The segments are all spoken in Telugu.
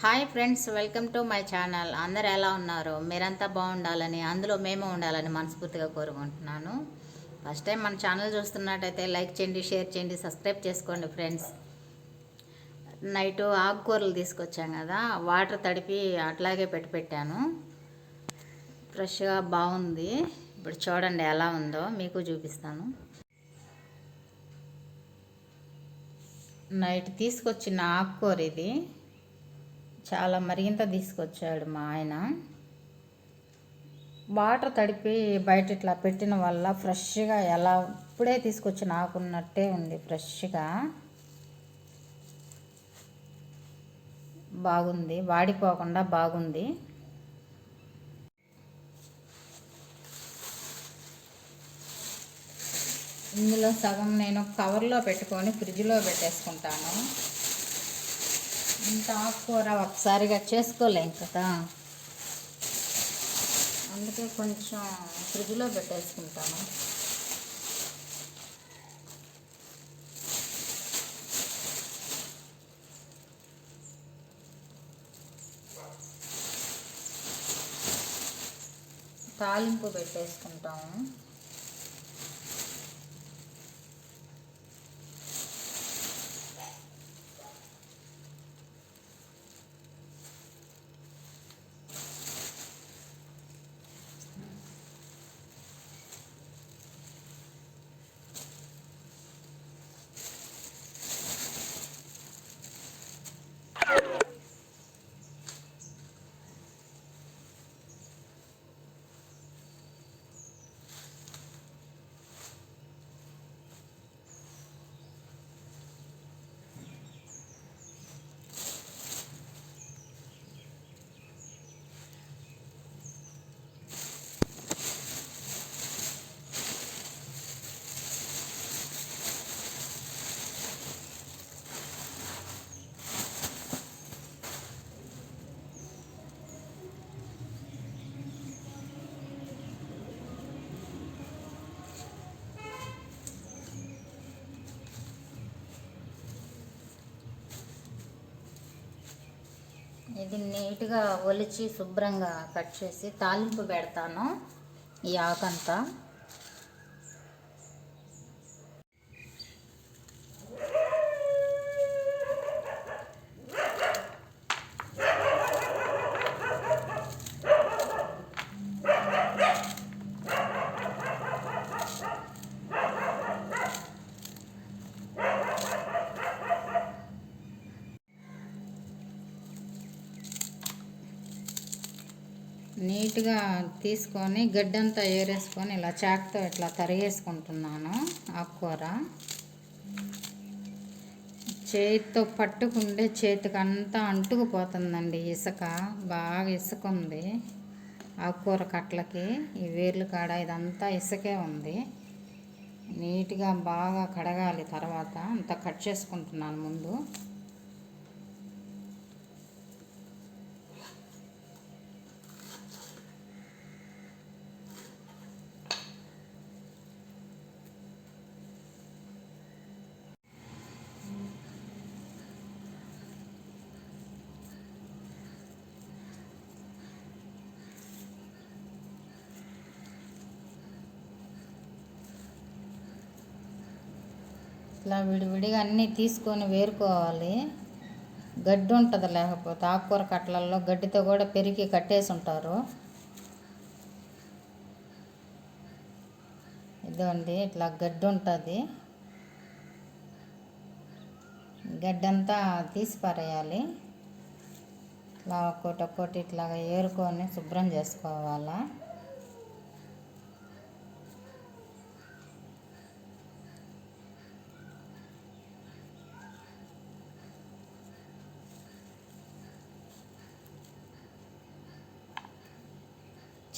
Hi friends welcome to my channel. అందరు ఎలా ఉన్నారు? మీరంతా బాగుండాలని అందులో మేము ఉండాలని మనస్ఫూర్తిగా కోరుకుంటున్నాను. ఫస్ట్ టైం మన ఛానల్ చూస్తున్నట్టయితే లైక్ చేయండి షేర్ చేయండి సబ్స్క్రైబ్ చేసుకోండి ఫ్రెండ్స్. నైట్ ఆకుకూరలు తీసుకొచ్చాం కదా వాటర్ తడిపి అట్లాగే పెట్టి పెట్టాను. ఫ్రెష్గా బాగుంది. ఇప్పుడు చూడండి ఎలా ఉందో మీకు చూపిస్తాను. నైట్ తీసుకొచ్చిన ఆకుకూర ఇది. చాలా మరింత తీసుకొచ్చాడు మా ఆయన. వాటర్ తడిపి బయట ఇట్లా పెట్టిన వల్ల ఫ్రెష్గా ఎలా ఇప్పుడే తీసుకొచ్చి నాకున్నట్టే ఉంది ఫ్రెష్గా. బాగుంది వాడిపోకుండా బాగుంది. ఇందులో సగం నేను కవర్లో పెట్టుకొని ఫ్రిడ్జ్లో పెట్టేసుకుంటాను. ఇంత ఆకుకూర ఒకసారిగా చేసుకోలేం కదా. అందుకే కొంచెం ఫ్రిడ్జ్లో పెట్టేసుకుంటాను. తాలింపు పెట్టేసుకుంటాము. ఇది నీట్గా ఒలిచి శుభ్రంగా కట్ చేసి తాలింపు పెడతాను ఈ ఆకంతా నీట్గా తీసుకొని గడ్డంతా ఏరేసుకొని ఇలా చాక్తో ఇట్లా తరిగేసుకుంటున్నాను ఆకుకూర. చేతితో పట్టుకుంటే చేతికి అంతా అంటుకుపోతుందండి ఇసుక బాగా ఇసుక ఉంది ఆకుకూర కట్లకి. ఈ వేర్లు కాడ ఇదంతా ఇసుకే ఉంది. నీట్గా బాగా కడగాలి తర్వాత అంతా కట్ చేసుకుంటున్నాను ముందు. ఇట్లా విడివిడిగా అన్నీ తీసుకొని వేరుకోవాలి. గడ్డి ఉంటుంది లేకపోతే ఆకుకూర కట్టలలో గడ్డితో కూడా పెరిగి కట్టేసి ఉంటారు. ఇదండి ఇట్లా గడ్డి ఉంటుంది. గడ్డంతా తీసి పారేయాలి. ఇట్లా ఒక్కొక్కటి ఒక్కొక్కటి ఇట్లాగా ఏరుకొని శుభ్రం చేసుకోవాలా.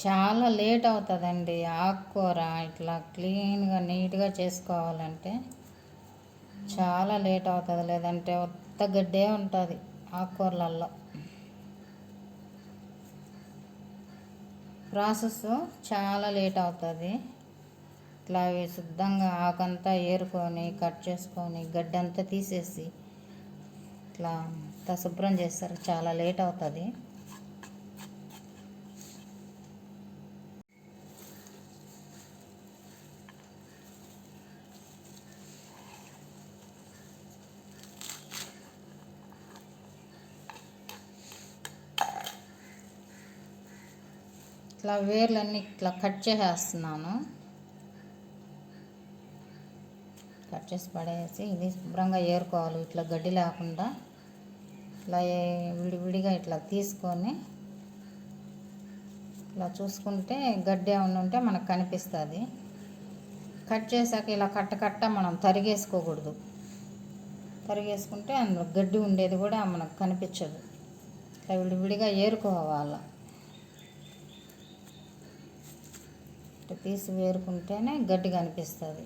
చాలా లేట్ అవుతుందండి. ఆకుకూర ఇట్లా క్లీన్గా నీట్గా చేసుకోవాలంటే చాలా లేట్ అవుతుంది. లేదంటే ఉత్త గడ్డే ఉంటుంది ఆకుకూరలలో ప్రాసెస్ చాలా లేట్ అవుతుంది. ఇట్లా అవి శుద్ధంగా ఆకంతా ఏరుకొని కట్ చేసుకొని గడ్డంతా తీసేసి ఇట్లా అంతా శుభ్రం చేస్తారు. చాలా లేట్ అవుతుంది. ఇట్లా వేర్లన్నీ ఇట్లా కట్ చేసేస్తున్నాను. కట్ చేసి పడేసి ఇది శుభ్రంగా ఏరుకోవాలి. ఇట్లా గడ్డి లేకుండా ఇట్లా విడివిడిగా ఇట్లా తీసుకొని ఇలా చూసుకుంటే గడ్డి ఏమన్నా ఉంటే మనకు కనిపిస్తుంది. కట్ చేశాక ఇలా కట్ట కట్ట మనం తరిగేసుకోకూడదు. తరిగేసుకుంటే అందులో గడ్డి ఉండేది కూడా మనకు కనిపించదు. ఇట్లా విడివిడిగా ఏరుకోవాలి. ఇట్లా తీసి వేరుకుంటేనే గడ్డి కనిపిస్తుంది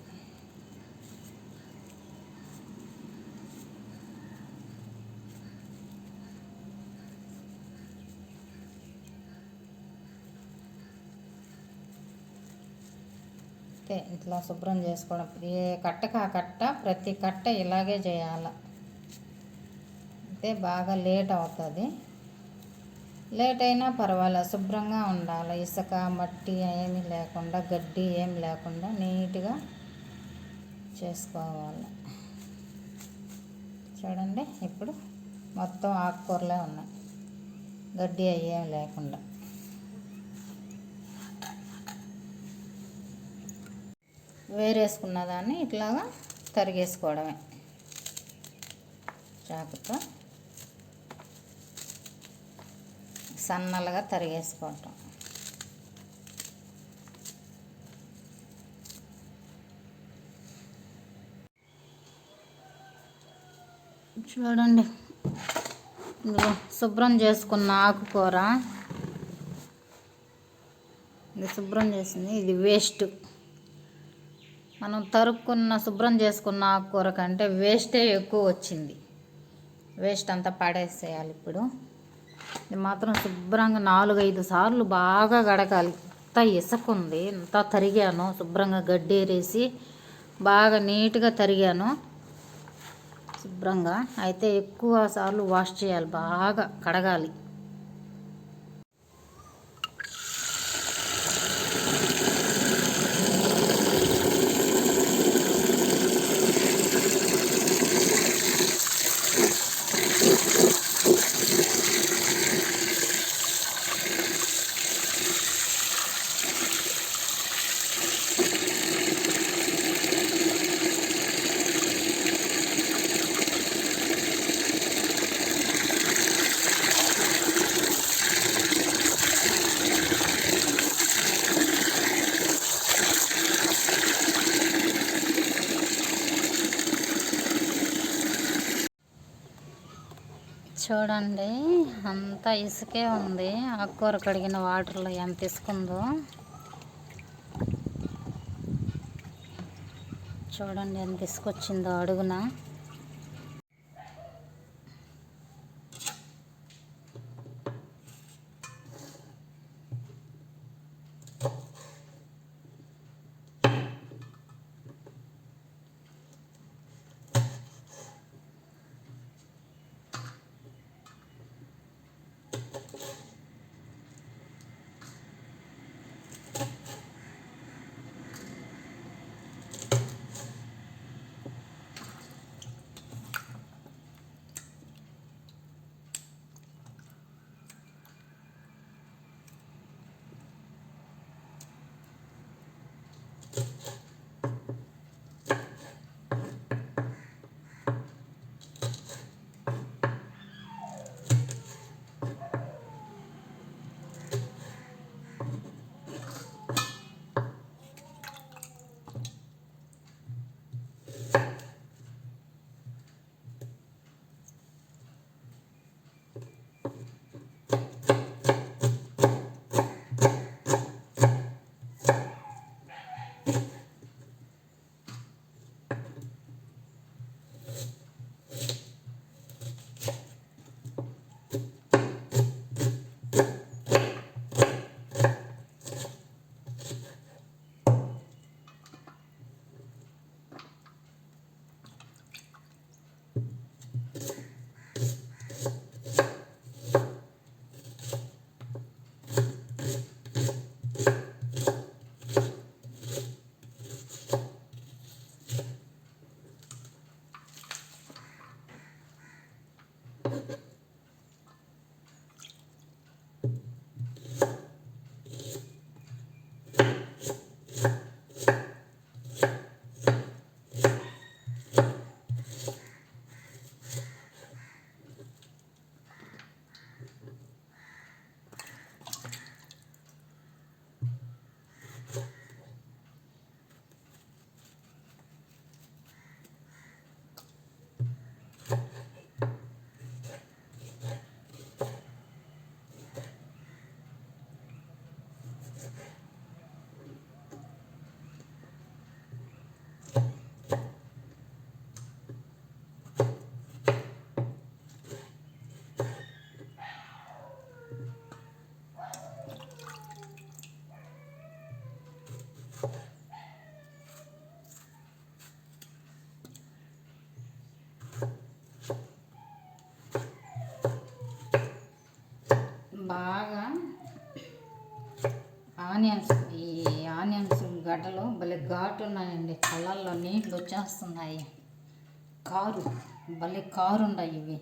అంతే ఇట్లా శుభ్రం చేసుకోవడం. ఏ కట్టకు ఆ కట్ట ప్రతి కట్ట ఇలాగే చేయాలి. అయితే బాగా లేట్ అవుతుంది. లేట్ అయినా పర్వాలేదు శుభ్రంగా ఉండాలి. ఇసుక మట్టి ఏమీ లేకుండా గడ్డి ఏం లేకుండా నీట్గా చేసుకోవాలి. చూడండి ఇప్పుడు మొత్తం ఆకుకూరలే ఉన్నాయి. గడ్డి అయ్యేం లేకుండా. వేరేసుకున్న దాన్ని ఇట్లాగా తరిగేసుకోవడమే. చాకుతో సన్నలుగా తరిగేసుకోవటం చూడండి. ఇదిగో శుభ్రం చేసుకున్న ఆకుకూర. ఇది శుభ్రం చేసింది. ఇది వేస్ట్. మనం తరుక్కున్న శుభ్రం చేసుకున్న ఆకుకూర కంటే వేస్టే ఎక్కువ వచ్చింది. వేస్ట్ అంతా పడేసేయాలి ఇప్పుడు. ఇది మాత్రం శుభ్రంగా నాలుగైదు సార్లు బాగా గడకాలి. అంతా ఇసుకుంది ఉంది తరిగాను శుభ్రంగా గడ్డేరేసి బాగా నీట్గా తరిగాను. శుభ్రంగా అయితే ఎక్కువ సార్లు వాష్ చేయాలి బాగా కడగాలి. చూడండి అంతా ఇసుకే ఉంది. ఆకుకూర కడిగిన వాటర్లో ఎంత ఇసుకుందో. చూడండి ఎంత ఇసుకొచ్చిందో అడుగున. బాగా ఆనియన్స్ ఈ ఆనియన్స్ గడ్డలు భలే ఘాటు ఉన్నాయండి కళ్ళల్లో నీళ్ళు వచ్చేస్తున్నాయి. కారు భలే కారు ఉన్నాయి ఇవి.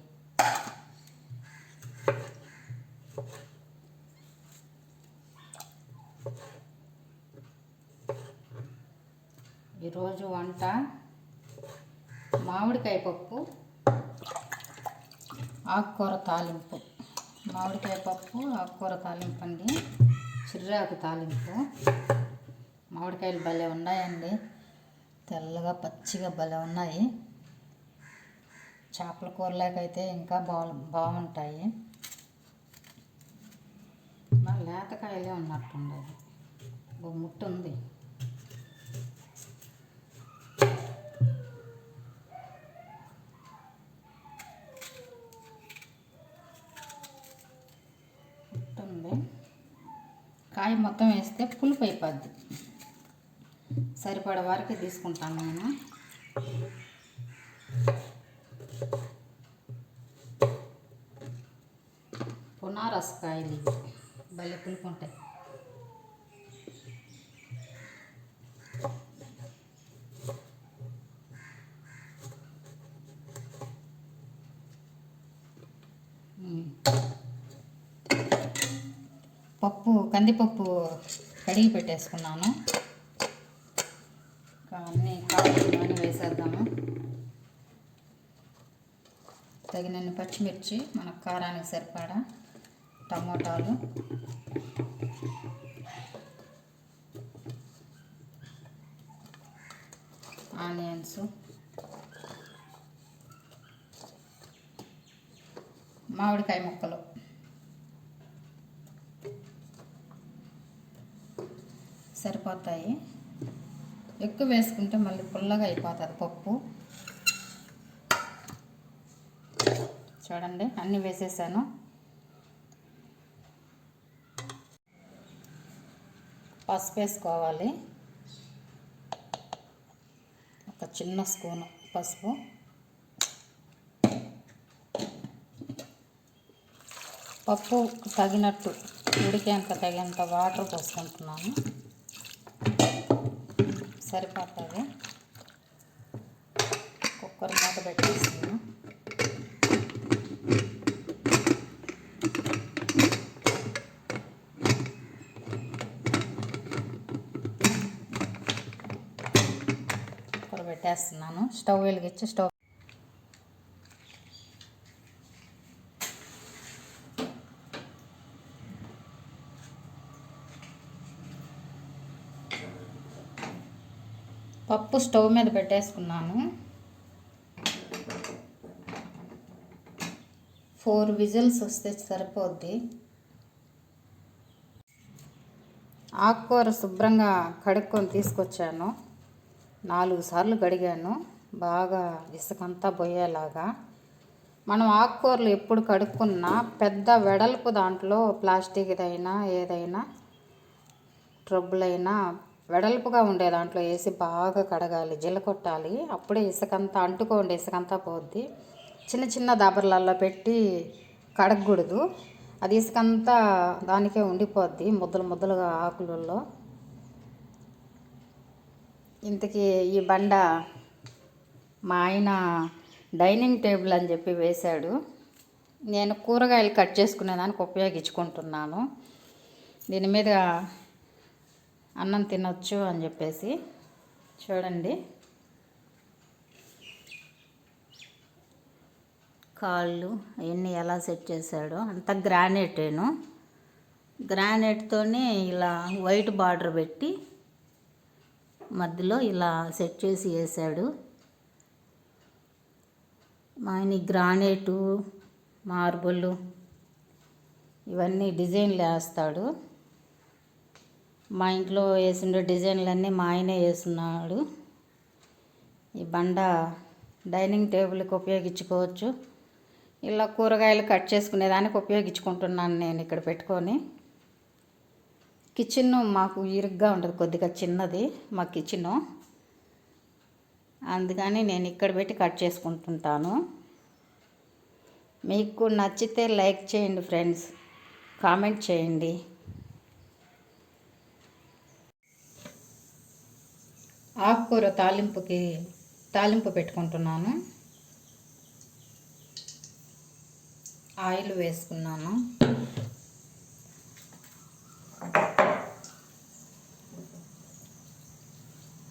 ఈరోజు వంట మామిడికాయ పప్పు ఆకుకూర తాలింపు. మామిడికాయ పప్పు ఆకుకూర తాలింపు అండి. చిర్రాకు తాలింపు. మామిడికాయలు భలే ఉన్నాయండి. తెల్లగా పచ్చిగా భలే ఉన్నాయి. చేపల కూరలేకైతే ఇంకా బాగు బాగుంటాయి మా లేతకాయలే ఉన్నట్టుండదు. ఓ ముట్టు ఉంది ముట్టు ఉంది కాయ మొత్తం వేస్తే పులుపు అయిపోద్ది. సరిపడ వరకు తీసుకుంటాను నేను. పునారసకాయలు ఇవి. భలే పులుపు ఉంటాయి ఉమ్. పప్పు కందిపప్పు కడిగి పెట్టేసుకున్నాను. అన్నీ కావాలని వేసేద్దాము. తగినన్ని పచ్చిమిర్చి మన కారానికి సరిపడా టమోటాలు. ఆనియన్స్. మామిడికాయ ముక్కలు. సరిపోతాయి. ఎక్కువ వేసుకుంటే మళ్ళీ పుల్లగా అయిపోతుంది పప్పు. చూడండి అన్నీ వేసేసాను. పసుపు వేసుకోవాలి. ఒక చిన్న స్పూను పసుపు. పప్పు తగినట్టు ఉడికేంత తగినంత వాటర్ పోసుకుంటున్నాను. సరిపోతుంది. కుక్కర్ మూత పెట్టేస్తున్నాను. కుక్కర్ పెట్టేస్తున్నాను. స్టవ్ వెలిగించి స్టవ్ పప్పు స్టవ్ మీద పెట్టేసుకున్నాను. ఫోర్ విజిల్స్ వస్తే సరిపోద్ది. ఆకుకూర శుభ్రంగా కడుక్కొని తీసుకొచ్చాను. నాలుగు సార్లు కడిగాను. బాగా ఇసుకంతా పోయేలాగా. మనం ఆకుకూరలు ఎప్పుడు కడుక్కున్నా పెద్ద వెడల్పు దాంట్లో ప్లాస్టిక్దైనా ఏదైనా ట్రబ్బులైనా వెడల్పుగా ఉండే దాంట్లో వేసి బాగా కడగాలి జిలకొట్టాలి అప్పుడే ఇసుకంతా అంటుకోండి ఇసుకంతా పోద్ది. చిన్న చిన్న దాబర్లలో పెట్టి కడగకూడదు. అది ఇసుకంతా దానికే ఉండిపోద్ది ముద్దలు ముద్దలుగా ఆకులలో ఇంతకీ ఈ బండ మా ఆయన డైనింగ్ టేబుల్ అని చెప్పి వేశాడు. నేను కూరగాయలు కట్ చేసుకునేదానికి ఉపయోగించుకుంటున్నాను. దీని మీద అన్నం తినొచ్చు అని చెప్పేసి చూడండి. కాళ్ళు అవన్నీ ఎలా సెట్ చేశాడో అంత గ్రానైటేను గ్రానైట్తోనే ఇలా వైట్ బార్డర్ పెట్టి మధ్యలో ఇలా సెట్ చేసి వేసాడు మా ఆయన గ్రానైటు మార్బుల్ ఇవన్నీ డిజైన్లు వేస్తాడు. మా ఇంట్లో వేసిన డిజైన్లన్నీ మా ఆయనే వేస్తున్నాడు. ఈ బండ డైనింగ్ టేబుల్కి ఉపయోగించుకోవచ్చు. ఇలా కూరగాయలు కట్ చేసుకునేదానికి ఉపయోగించుకుంటున్నాను నేను ఇక్కడ పెట్టుకొని. కిచెన్ మాకు ఇరుగ్గా ఉంటుంది కొద్దిగా చిన్నది మా కిచెన్. అందుకని నేను ఇక్కడ పెట్టి కట్ చేసుకుంటుంటాను. మీకు నచ్చితే లైక్ చేయండి ఫ్రెండ్స్ కామెంట్ చేయండి. ఆకుకూర తాలింపుకి తాలింపు పెట్టుకుంటున్నాను. ఆయిల్ వేసుకున్నాను.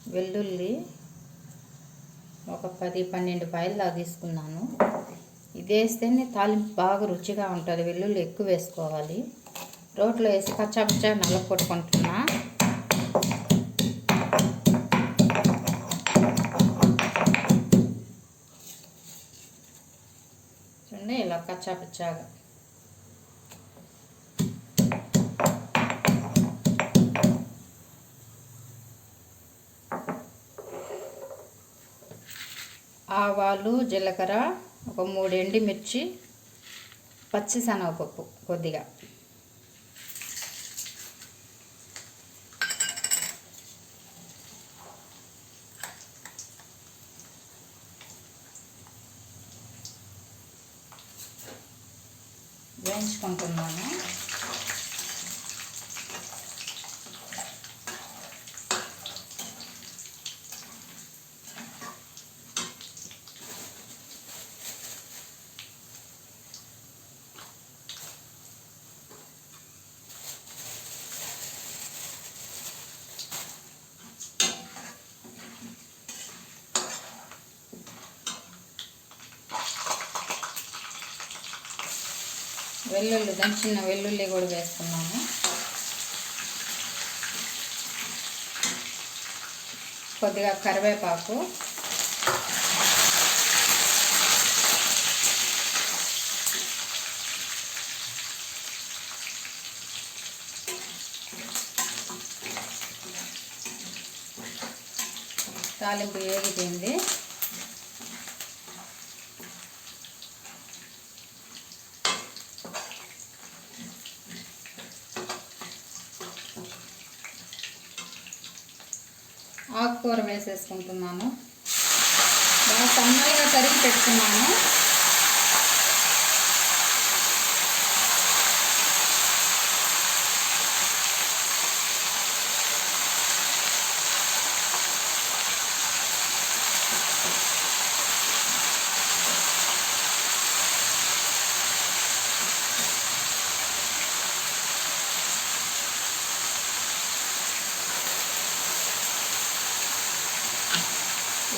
వెల్లుల్లి ఒక పది పన్నెండు పాయలు దాకా తీసుకున్నాను. ఇది వేస్తేనే తాలింపు బాగా రుచిగా ఉంటుంది. వెల్లుల్లి ఎక్కువ వేసుకోవాలి. రోట్లో వేసి పచ్చా పచ్చా నల్ల కొట్టుకుంటున్నా చూడండి కచ్చా ఆవాలు జీలకర్ర ఒక మూడు ఎండిమిర్చి పచ్చి శనగపప్పు కొద్దిగా. వేయించుకుంటున్నాను. వెల్లుల్లి దంచిన వెల్లుల్లి కూడా వేసుకున్నాము కొద్దిగా కరివేపాకు. తాలింపు ఏగిపోయింది కూర వేసేసుకుంటున్నాను. బాగా సన్నగా తరిగి పెట్టుకున్నాను.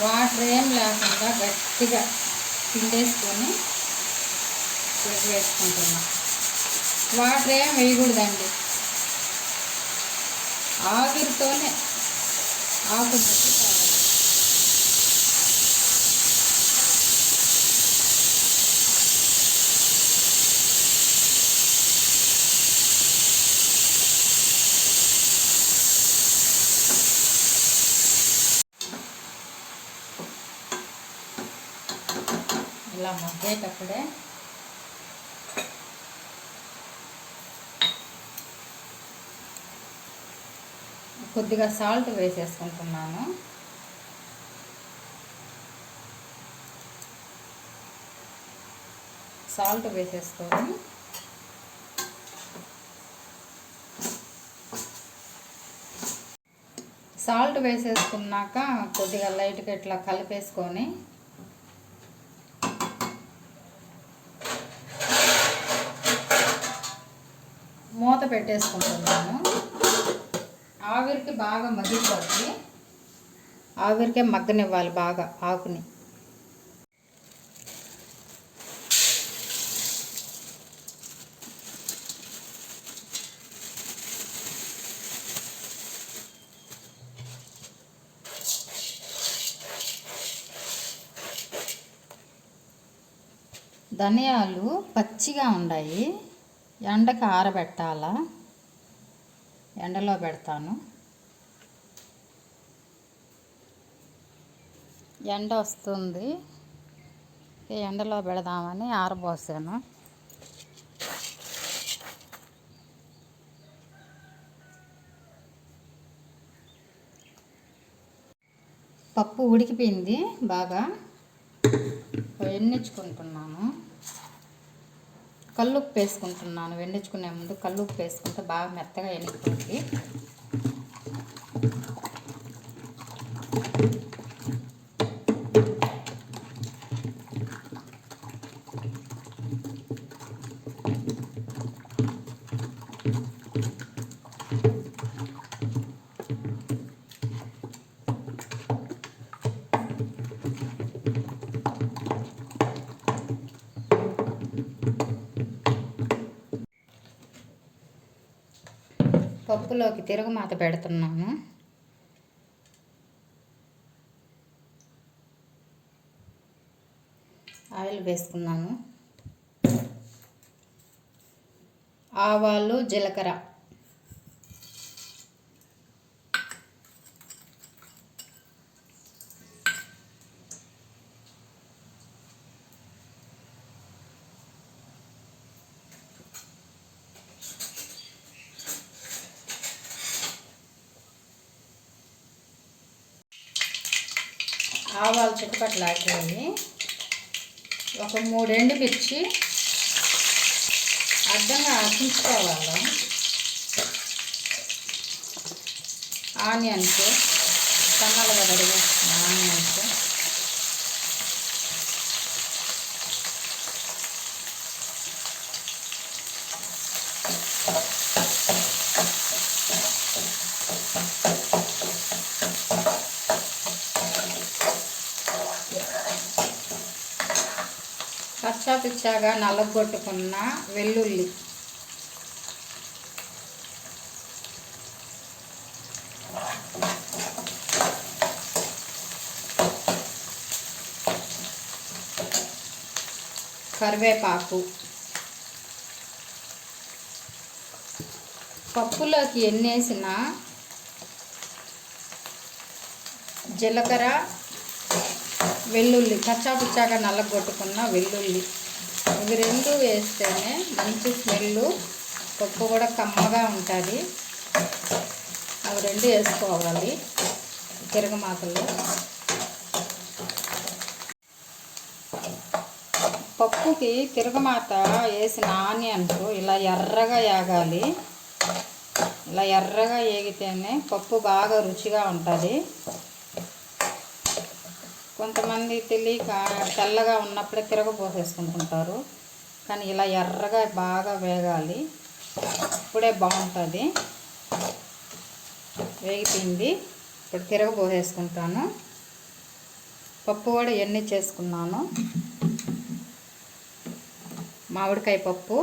వాటర్ ఏం లేకుండా గట్టిగా పిండేసుకొని పెట్టి వేసుకుంటున్నాం వాటర్ ఏం వేయకూడదండి. ఆవిరితోనే ఆకు మగ్గేటప్పుడే కొద్దిగా సాల్ట్ వేసేసుకుంటున్నాను. సాల్ట్ వేసేసుకొని సాల్ట్ వేసేసుకున్నాక కొద్దిగా లైట్గా ఇట్లా కలిపేసుకొని మూత పెట్టేసుకుంటున్నాను ఆవిరికి బాగా మగ్గిపోతుంది ఆవిరికే మగ్గనివ్వాలి బాగా ఆకుని. ధనియాలు పచ్చిగా ఉన్నాయి ఎండకు ఆరబెట్టాలా? ఎండలో పెడతాను. ఎండ వస్తుంది. ఎండలో పెడదామని ఆరబోసాను. పప్పు ఉడికిపోయింది బాగా. ఎన్నించుకుంటున్నాను కల్లుప్పు వేసుకుంటున్నాను. వెండించుకునే ముందు కల్లుప్పు వేసుకుంటే బాగా మెత్తగా ఎనిగిపోతుంది పప్పులోకి తిరగమాత పెడుతున్నాను. ఆయిల్ వేసుకున్నాను. ఆవాలు జీలకర్ర ఆవాలు చుట్టుపక్కల ఒక మూడెండు ఎండుమిర్చి అడ్డంగా తుంచుకోవాలి ఆనియన్స్ సన్నలుగా రెడీ ఆనియన్స్ పచ్చా నల్లగొట్టుకున్న వెల్లుల్లి. కరివేపాకు. పప్పులోకి ఎన్నేసిన జీలకర్ర వెల్లుల్లి కచ్చాపుచ్చాగా నల్లగొట్టుకున్న వెల్లుల్లి. ఇవి రెండు వేస్తేనే మంచి స్మెల్ పప్పు కూడా కమ్మగా ఉంటుంది. అవి రెండు వేసుకోవాలి తిరగమాతలో పప్పుకి తిరగమాత వేసిన ఆనియన్స్ ఇలా ఎర్రగా ఏగాలి ఇలా ఎర్రగా ఏగితేనే పప్పు బాగా రుచిగా ఉంటుంది. కొంతమంది తెలియక తెల్లగా ఉన్నప్పుడే తిరగబోసేసుకుంటుంటారు. కానీ ఇలా ఎర్రగా బాగా వేగాలి. ఇప్పుడే బాగుంటుంది. వేగిపోయింది. ఇప్పుడు తిరగపోసేసుకుంటాను పప్పు కూడా ఎన్ని చేసుకున్నాను. మామిడికాయ పప్పు.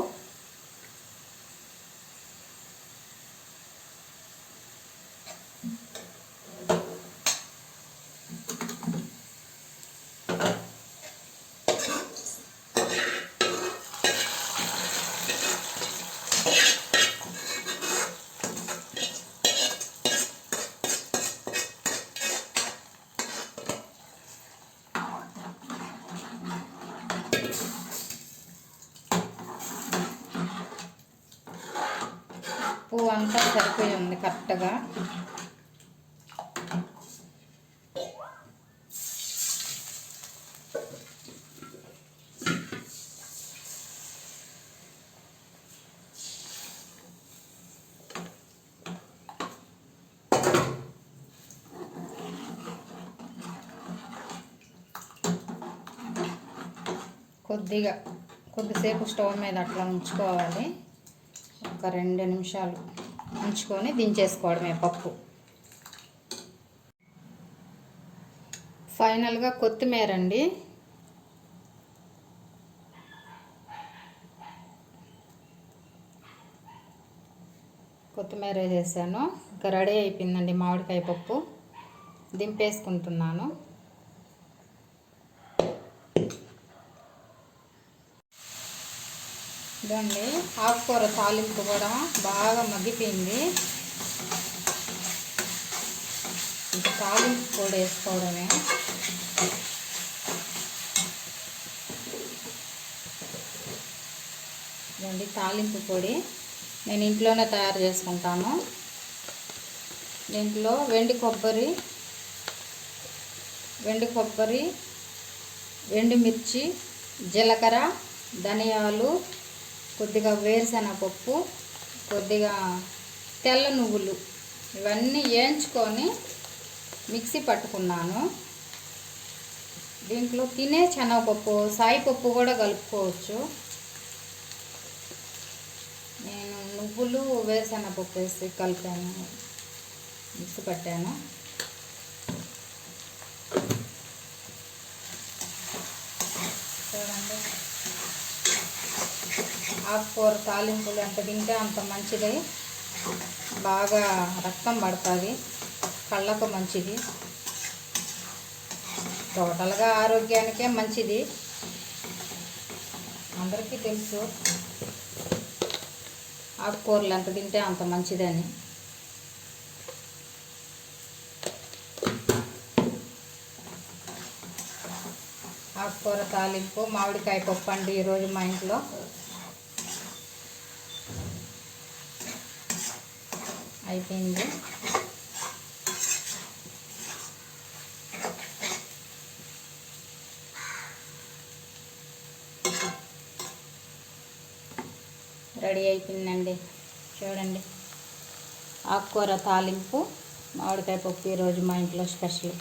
ఉంది కొద్దిగా కొద్దిసేపు స్టవ్ మీద అట్లా ఉంచుకోవాలి. ఒక రెండు నిమిషాలు. ఉంచుకొని దించేసుకోవడమే పప్పు. ఫైనల్గా కొత్తిమీర అండి కొత్తిమీర వేసేసాను. ఇంకా రెడీ అయిపోయిందండి మామిడికాయ పప్పు. దింపేసుకుంటున్నాను. ఇదండి ఆకుకూర తాలింపు కూడా బాగా మగ్గిపోయింది. తాలింపు కూడా వేసుకోవడమే. ఇదండి తాలింపు పొడి నేను ఇంట్లోనే తయారు చేసుకుంటాను. దీంట్లో వెండి కొబ్బరి వెండి కొబ్బరి ఎండుమిర్చి జీలకర్ర ధనియాలు కొద్దిగా వేరుశనగపప్పు కొద్దిగా తెల్ల నువ్వులు ఇవన్నీ వేయించుకొని మిక్సీ పట్టుకున్నాను. దీంట్లో తినే శనగపప్పు సాయిపప్పు కూడా కలుపుకోవచ్చు. నేను నువ్వులు వేరుశనగపప్పు వేసి కలిపాను. మిక్సీ పట్టాను. చూడండి. ఆకుకూర తాలింపులు ఎంత తింటే అంత మంచిది. బాగా రక్తం పడుతుంది. కళ్ళకు మంచిది. టోటల్గా ఆరోగ్యానికే మంచిది. అందరికీ తెలుసు. ఆకుకూరలు ఎంత తింటే అంత మంచిదని. ఆకుకూర తాలింపు మామిడికాయ పప్పు అండి ఈరోజు మా ఇంట్లో. అయిపోయింది. రెడీ అయిపోయిందండి. చూడండి. ఆకుకూర తాలింపు మామిడికాయ పప్పు ఈరోజు మా ఇంట్లో స్పెషల్.